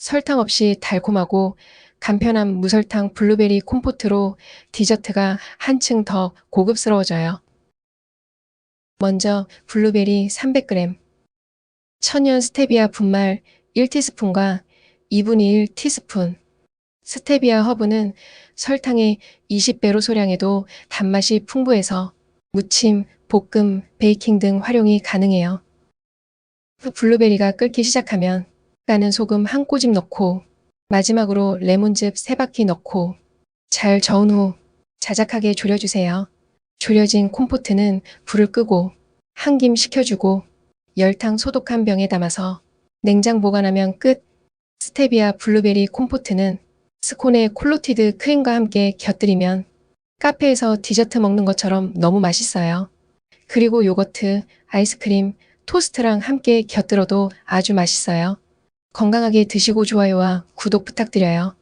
설탕 없이 달콤하고 간편한 무설탕 블루베리 콤포트로 디저트가 한층 더 고급스러워져요. 먼저 블루베리 300g, 천연 스테비아 분말 1티스푼과 2분의 1 티스푼, 스테비아 허브는 설탕의 20배로 소량해도 단맛이 풍부해서 무침, 볶음, 베이킹 등 활용이 가능해요. 후 블루베리가 끓기 시작하면 까는 소금 한 꼬집 넣고 마지막으로 레몬즙 3바퀴 넣고 잘 저은 후 자작하게 졸여주세요. 졸여진 콤포트는 불을 끄고 한 김 식혀주고 열탕 소독한 병에 담아서 냉장 보관하면 끝. 스테비아 블루베리 콤포트는 스콘의 콜로티드 크림과 함께 곁들이면 카페에서 디저트 먹는 것처럼 너무 맛있어요. 그리고 요거트, 아이스크림, 토스트랑 함께 곁들여도 아주 맛있어요. 건강하게 드시고 좋아요와 구독 부탁드려요.